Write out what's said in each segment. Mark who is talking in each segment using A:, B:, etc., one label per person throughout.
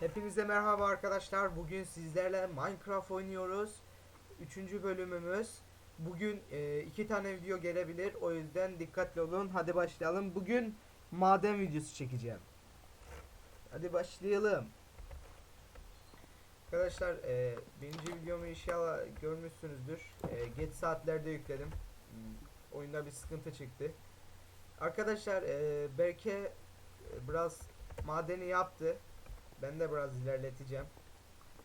A: Hepinize merhaba arkadaşlar. Bugün sizlerle Minecraft oynuyoruz. Üçüncü bölümümüz. Bugün e, iki tane video gelebilir. O yüzden dikkatli olun. Hadi başlayalım. Bugün maden videosu çekeceğim. Hadi başlayalım. Arkadaşlar e, birinci videomu inşallah görmüşsünüzdür. E, geç saatlerde yükledim. Hmm, Oyunda bir sıkıntı çıktı. Arkadaşlar e, Berke e, biraz madeni yaptı. Ben de biraz ilerleteceğim.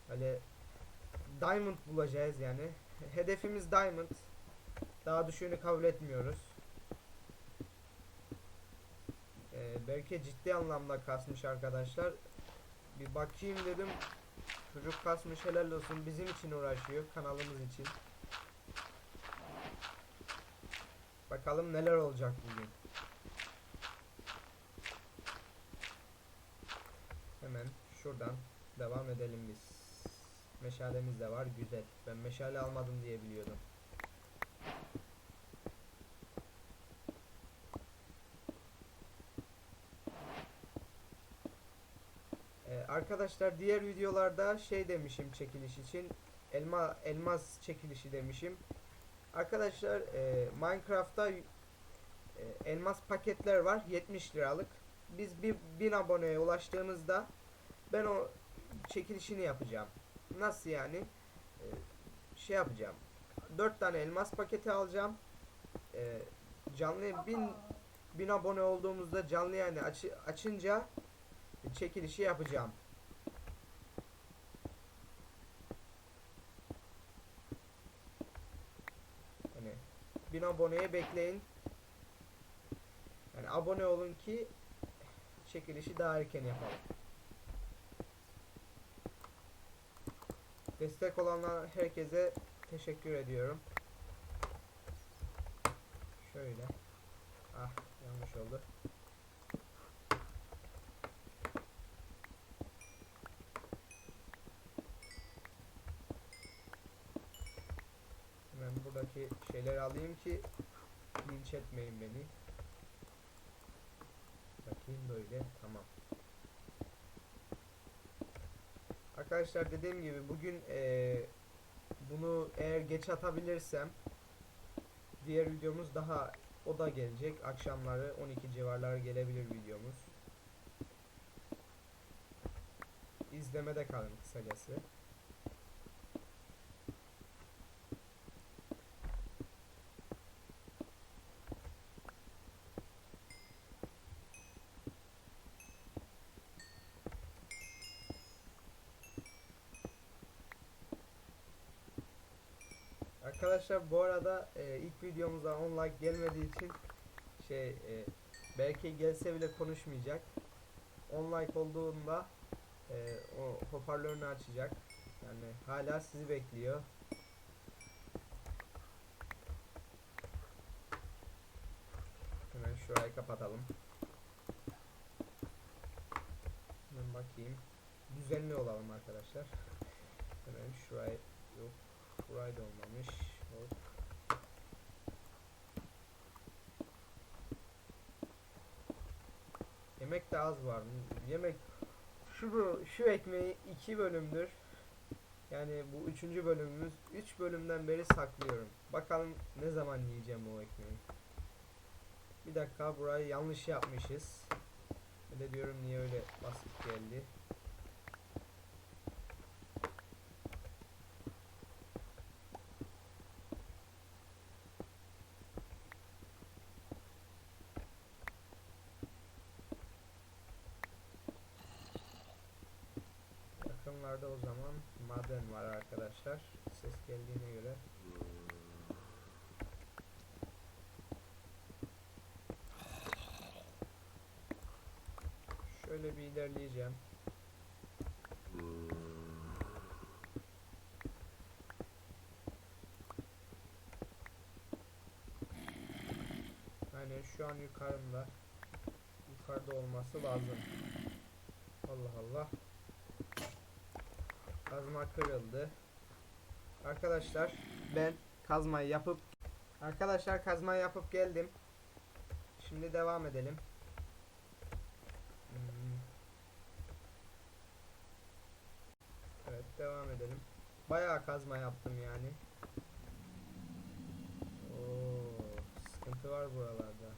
A: Böyle diamond bulacağız yani. Hedefimiz diamond. Daha düşüğünü kabul etmiyoruz. Ee, Berke ciddi anlamda kasmış arkadaşlar. Bir bakayım dedim. Çocuk kasmış helal olsun. Bizim için uğraşıyor. Kanalımız için. Bakalım neler olacak bugün. Hemen şuradan devam edelim biz. Meşalemiz de var güzel. Ben meşale almadım diye biliyordum. Ee, arkadaşlar diğer videolarda şey demişim çekiliş için elma elmas çekilişi demişim. Arkadaşlar e, Minecraft'ta e, elmas paketler var 70 liralık. Biz bir 1000 aboneye ulaştığımızda ben o çekilişini yapacağım. Nasıl yani? Ee, şey yapacağım. 4 tane elmas paketi alacağım. Ee, canlı 1000 1000 abone olduğumuzda canlı yani açı, açınca çekilişi yapacağım. Hani 1000 aboneye bekleyin. Yani abone olun ki çekilişi daha erken yapalım. Destek olanlar herkese teşekkür ediyorum. Şöyle. Ah yanlış oldu. Hemen buradaki şeyleri alayım ki linç etmeyin beni. Bakayım böyle tamam. Arkadaşlar dediğim gibi bugün eee, bunu eğer geç atabilirsem diğer videomuz daha o da gelecek. Akşamları 12 civarları gelebilir videomuz. İzlemede kalın kısacası. Arkadaşlar bu arada e, ilk videomuza 10 like gelmediği için şey e, belki gelse bile konuşmayacak. 10 like olduğunda e, o hoparlörünü açacak. Yani hala sizi bekliyor. Hemen şurayı kapatalım. Hemen bakayım. Düzenli olalım arkadaşlar. Hemen şurayı yok. Burayı da olmamış. Yemek de az var. Yemek şu şu ekmeği iki bölümdür. Yani bu üçüncü bölümümüz. Üç bölümden beri saklıyorum. Bakalım ne zaman yiyeceğim o ekmeği. Bir dakika burayı yanlış yapmışız. Bir de diyorum niye öyle basit geldi. Yakınlarda o zaman maden var arkadaşlar. Ses geldiğine göre. Şöyle bir ilerleyeceğim. Yani şu an yukarımda. Yukarıda olması lazım. Allah Allah. Kazma kırıldı. Arkadaşlar ben kazmayı yapıp Arkadaşlar kazmayı yapıp geldim. Şimdi devam edelim. Hmm. devam edelim. Bayağı kazma yaptım yani. Oo, sıkıntı var buralarda.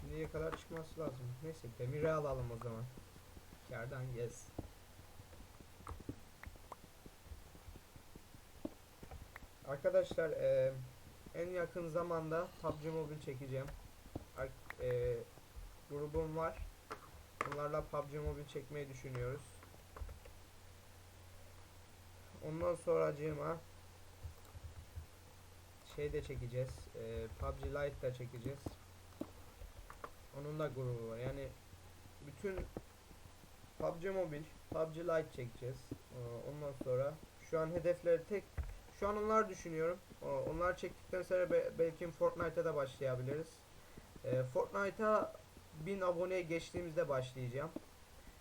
A: Şimdiye kadar çıkması lazım. Neyse demiri alalım o zaman. Kardan yes. Arkadaşlar eee, en yakın zamanda PUBG Mobile çekeceğim. Ar- eee, grubum var. Bunlarla PUBG Mobile çekmeyi düşünüyoruz. Ondan sonra acıma şey de çekeceğiz. eee, PUBG Lite da çekeceğiz. Onun da grubu var. Yani bütün PUBG Mobile, PUBG Lite çekeceğiz. Ee, Ondan sonra şu an hedefleri tek şu an onlar düşünüyorum. Onlar çektikten sonra be- belki Fortnite'a da başlayabiliriz. Ee, Fortnite'a 1000 aboneye geçtiğimizde başlayacağım.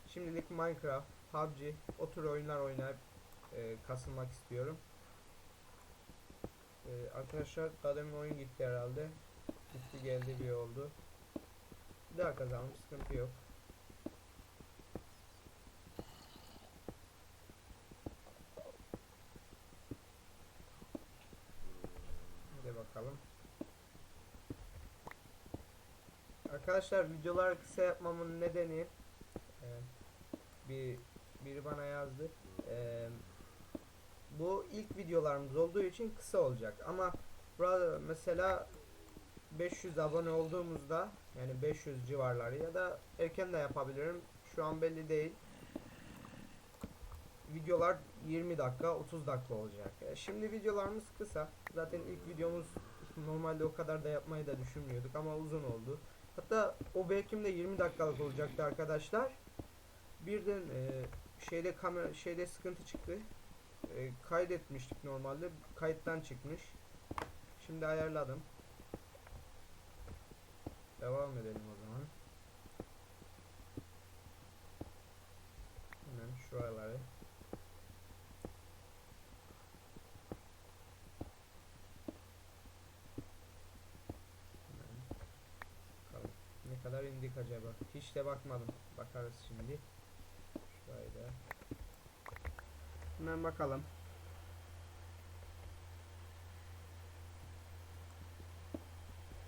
A: Şimdilik Minecraft, PUBG, o tür oyunlar oynayıp e, kasılmak istiyorum. Ee, arkadaşlar daha demin oyun gitti herhalde. Gitti geldi bir oldu. Daha kazandım sıkıntı yok. Hadi bakalım. Arkadaşlar videolar kısa yapmamın nedeni e, bir biri bana yazdı. E, bu ilk videolarımız olduğu için kısa olacak ama mesela 500 abone olduğumuzda yani 500 civarları ya da erken de yapabilirim. Şu an belli değil. Videolar 20 dakika 30 dakika olacak. E, Şimdi videolarımız kısa. Zaten ilk videomuz normalde o kadar da yapmayı da düşünmüyorduk ama uzun oldu. Hatta o belki de 20 dakikalık olacaktı arkadaşlar. Birden e, şeyde kamera şeyde sıkıntı çıktı. E, kaydetmiştik normalde. Kayıttan çıkmış. Şimdi ayarladım. Devam edelim o zaman. Hemen şuraları. Hemen bakalım. Ne kadar indik acaba? Hiç de bakmadım. Bakarız şimdi. Da. Hemen bakalım.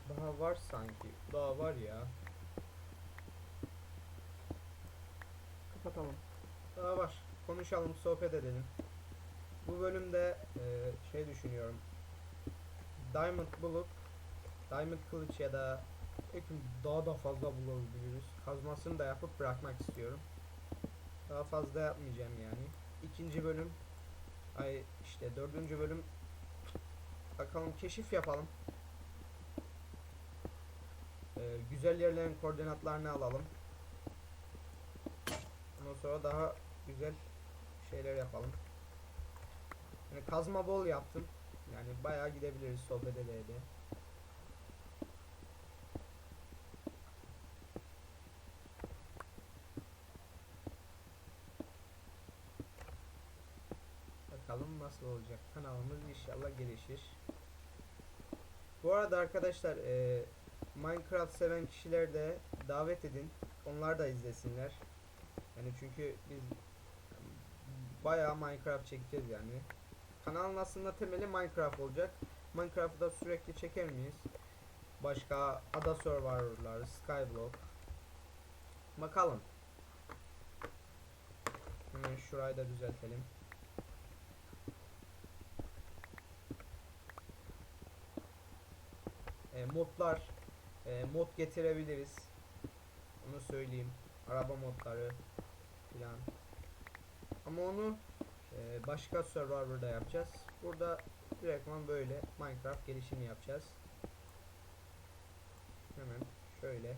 A: Daha var sanki. Daha var ya. Kapatalım. Daha var. Konuşalım, sohbet edelim. Bu bölümde e, şey düşünüyorum. Diamond bulup Diamond kılıç ya da belki daha da fazla bulabiliriz. Kazmasını da yapıp bırakmak istiyorum. Daha fazla yapmayacağım yani. İkinci bölüm ay işte dördüncü bölüm bakalım keşif yapalım. Ee, güzel yerlerin koordinatlarını alalım. Ondan sonra daha güzel şeyler yapalım. Yani kazma bol yaptım. Yani bayağı gidebiliriz sohbet ede ede. Bakalım nasıl olacak. Kanalımız inşallah gelişir. Bu arada arkadaşlar e, Minecraft seven kişiler de davet edin. Onlar da izlesinler. Yani çünkü biz bayağı Minecraft çekeceğiz yani. Kanalın aslında temeli Minecraft olacak. Minecraft'ı da sürekli çeker miyiz? Başka ada serverlar, Skyblock. Bakalım. Hemen şurayı da düzeltelim. E, modlar e, mod getirebiliriz. Onu söyleyeyim. Araba modları filan. Ama onu e, başka serverda yapacağız. Burada direktman böyle Minecraft gelişimi yapacağız. Hemen şöyle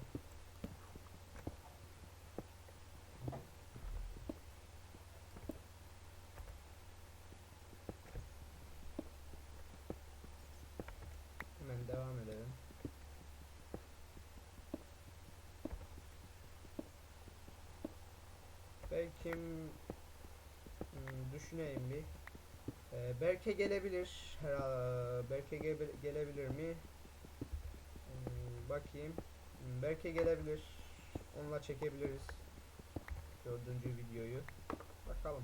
A: Hemen devam edelim. Belki hmm, bir. Ee, Berke gelebilir. Herhalde Berke gebe- gelebilir mi? Hmm, bakayım. Hmm, Berke gelebilir. Onunla çekebiliriz. Dördüncü videoyu. Bakalım.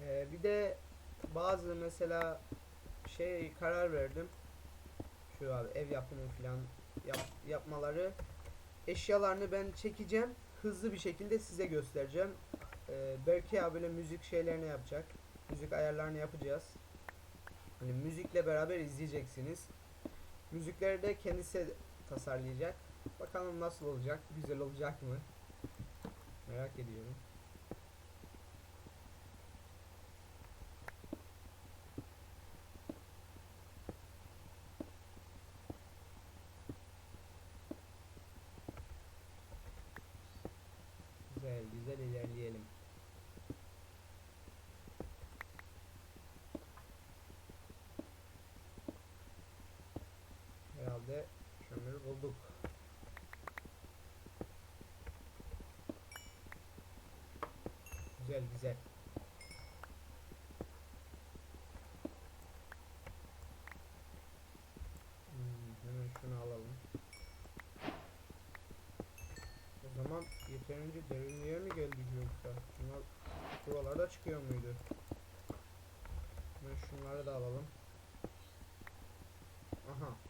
A: Ee, bir de bazı mesela şey karar verdim. Şu abi ev yapımı falan yap, yapmaları eşyalarını ben çekeceğim. Hızlı bir şekilde size göstereceğim. Ee, Berke abiyle müzik şeylerini yapacak. Müzik ayarlarını yapacağız. Hani müzikle beraber izleyeceksiniz. Müzikleri de kendisi tasarlayacak. Bakalım nasıl olacak? Güzel olacak mı? Merak ediyorum. Güzel, güzel ilerleyelim. Herhalde kömür bulduk. Güzel, güzel. Hmm, hemen şunu alalım. O zaman yeterince derinliğe mi geldik yoksa? Bunlar buralarda çıkıyor muydu? Hemen şunları da alalım. Aha.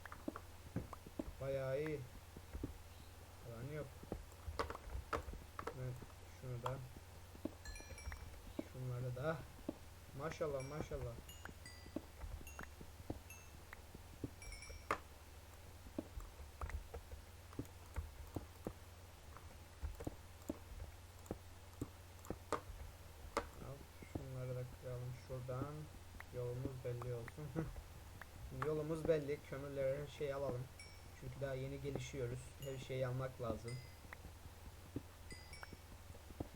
A: Bayağı iyi. Falan yok. Hemen şunu da. Şunları da. Maşallah maşallah. Şuradan. Yolumuz belli olsun. Yolumuz belli. Kömürleri her şeyi alalım. Çünkü daha yeni gelişiyoruz. Her şeyi almak lazım.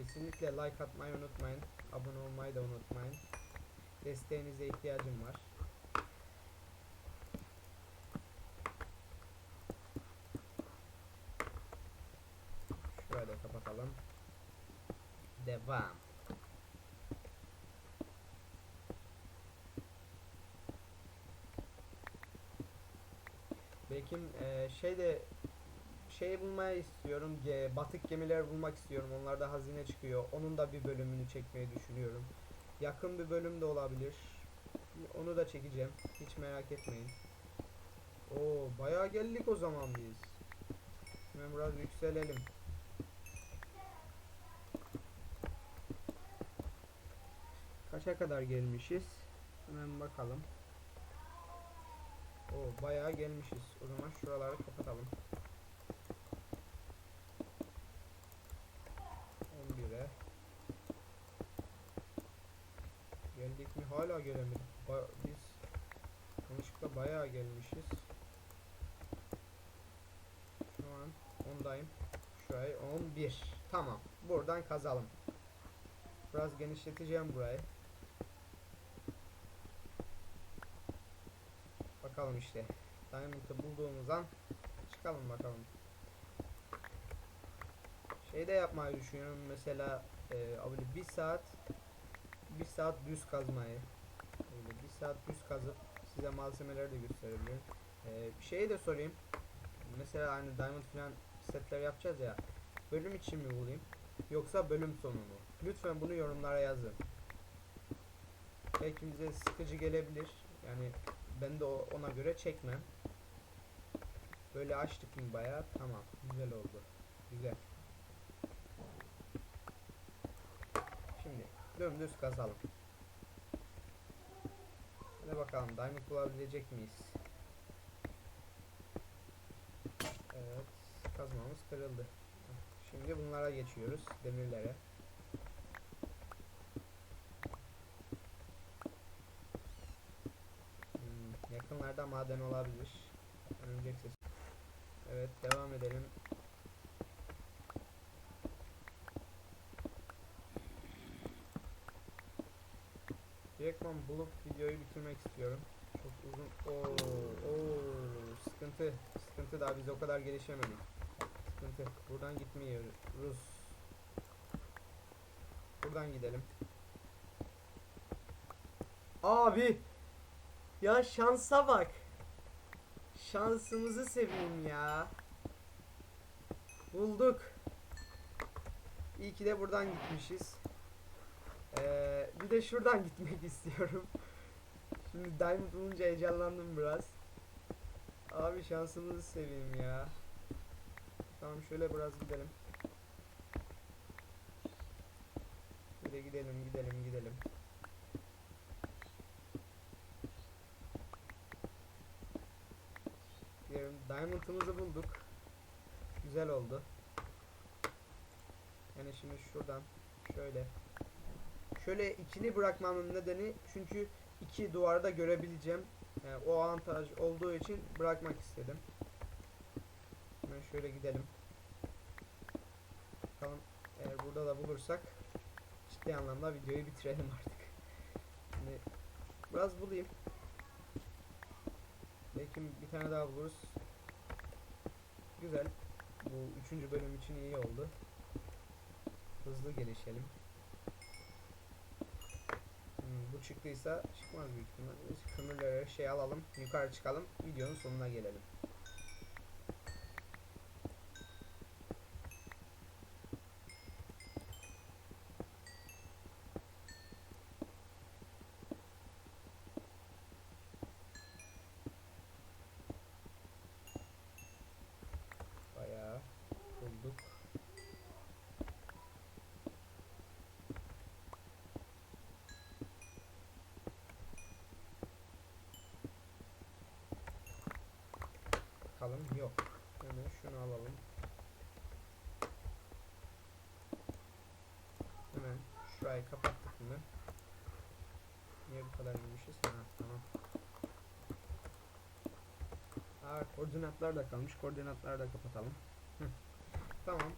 A: Kesinlikle like atmayı unutmayın. Abone olmayı da unutmayın. Desteğinize ihtiyacım var. Da kapatalım. Devam. Belki eee şey de şey bulmaya istiyorum. Ge, batık gemiler bulmak istiyorum. Onlarda hazine çıkıyor. Onun da bir bölümünü çekmeyi düşünüyorum. Yakın bir bölüm de olabilir. Onu da çekeceğim. Hiç merak etmeyin. Oo, bayağı geldik o zaman biz. Hemen biraz yükselelim. Kaça kadar gelmişiz? Hemen bakalım. Oo, bayağı gelmişiz. O zaman şuraları kapatalım. 11'e Geldik mi? Hala gelemedik. Ba- biz yanlışlıkla bayağı gelmişiz. Şu an 10'dayım. Şurayı 11. Tamam. Buradan kazalım. Biraz genişleteceğim burayı. Bakalım işte. Diamond'ı bulduğumuz an çıkalım bakalım. Şey de yapmayı düşünüyorum mesela e, bir saat bir saat düz kazmayı saat düz kazıp size malzemeleri de gösterebilirim. E, bir şey de sorayım. Mesela hani diamond falan setler yapacağız ya. Bölüm için mi bulayım? Yoksa bölüm sonu mu? Lütfen bunu yorumlara yazın. Belki bize sıkıcı gelebilir. Yani ben de ona göre çekmem. Böyle açtık mı bayağı tamam. Güzel oldu. Güzel. Şimdi dümdüz kazalım. Hadi bakalım diamond bulabilecek miyiz? Evet. Kazmamız kırıldı. Şimdi bunlara geçiyoruz. Demirlere. Hmm, yakınlarda maden olabilir. Örümcek. Evet devam edelim. Direktman bulup videoyu bitirmek istiyorum. Çok uzun. Oo, oo, sıkıntı. Sıkıntı daha biz o kadar gelişemedik. Sıkıntı. Buradan gitmiyoruz. Buradan gidelim. Abi ya şansa bak. Şansımızı seveyim ya. Bulduk. İyi ki de buradan gitmişiz. Ee, bir de şuradan gitmek istiyorum. Şimdi Diamond bulunca heyecanlandım biraz. Abi şansımızı seveyim ya. Tamam şöyle biraz gidelim. Şöyle gidelim gidelim gidelim. Diyelim Diamond'ımızı bulduk. Güzel oldu. Yani şimdi şuradan şöyle şöyle ikili bırakmamın nedeni çünkü iki duvarda görebileceğim. Yani o avantaj olduğu için bırakmak istedim. Hemen şöyle gidelim. Bakalım eğer burada da bulursak ciddi anlamda videoyu bitirelim artık. Şimdi biraz bulayım. Belki bir tane daha buluruz. Güzel. Bu üçüncü bölüm için iyi oldu. Hızlı gelişelim. Hmm, bu çıktıysa çıkmaz büyük ihtimalle. Kömürleri şey alalım. Yukarı çıkalım. Videonun sonuna gelelim. Bayağı bulduk. Bakalım yok. Hemen şunu alalım. Hemen şurayı kapattık mı? Niye bu kadar inmişiz? Ha tamam. Aa koordinatlar da kalmış. Koordinatları da kapatalım. Tamam.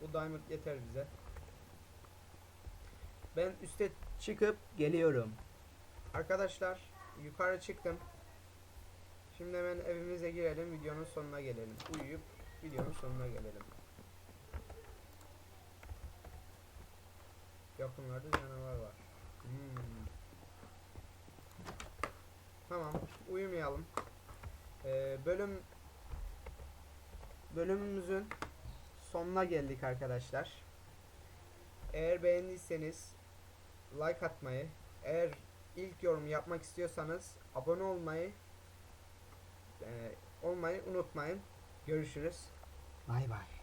A: Bu diamond yeter bize. Ben üste çıkıp geliyorum. Arkadaşlar yukarı çıktım. Şimdi hemen evimize girelim. Videonun sonuna gelelim. Uyuyup videonun sonuna gelelim. Yakınlarda canavar var. Hmm. Tamam. Uyumayalım. Ee, bölüm bölümümüzün sonuna geldik arkadaşlar. Eğer beğendiyseniz like atmayı, eğer ilk yorum yapmak istiyorsanız abone olmayı olmayı unutmayın. Görüşürüz. Bay bay.